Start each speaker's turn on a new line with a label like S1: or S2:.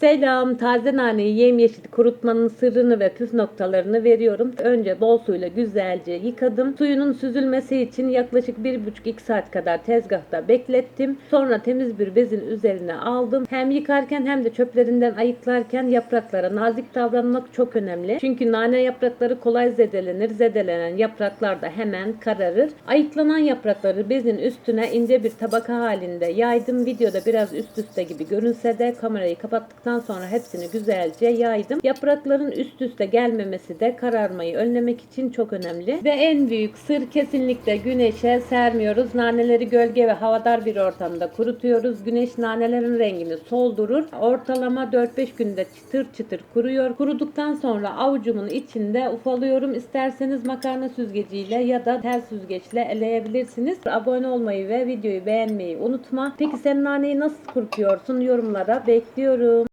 S1: Selam, taze naneyi yemyeşil kurutmanın sırrını ve püf noktalarını veriyorum. Önce bol suyla güzelce yıkadım. Suyunun süzülmesi için yaklaşık 1,5-2 saat kadar tezgahta beklettim. Sonra temiz bir bezin üzerine aldım. Hem yıkarken hem de çöplerinden ayıklarken yapraklara nazik davranmak çok önemli. Çünkü nane yaprakları kolay zedelenir. Zedelenen yapraklar da hemen kararır. Ayıklanan yaprakları bezin üstüne ince bir tabaka halinde yaydım. Videoda biraz üst üste gibi görünse de kamerayı kapattıktan sonra hepsini güzelce yaydım. Yaprakların üst üste gelmemesi de kararmayı önlemek için çok önemli. Ve en büyük sır kesinlikle güneşe sermiyoruz. Naneleri gölge ve havadar bir ortamda kurutuyoruz. Güneş nanelerin rengini soldurur. Ortalama 4-5 günde çıtır çıtır kuruyor. Kuruduktan sonra avucumun içinde ufalıyorum. İsterseniz makarna süzgeciyle ya da tel süzgeçle eleyebilirsiniz. Abone olmayı ve videoyu beğenmeyi unutma. Peki sen naneyi nasıl kurutuyorsun? Yorumlara bekliyorum.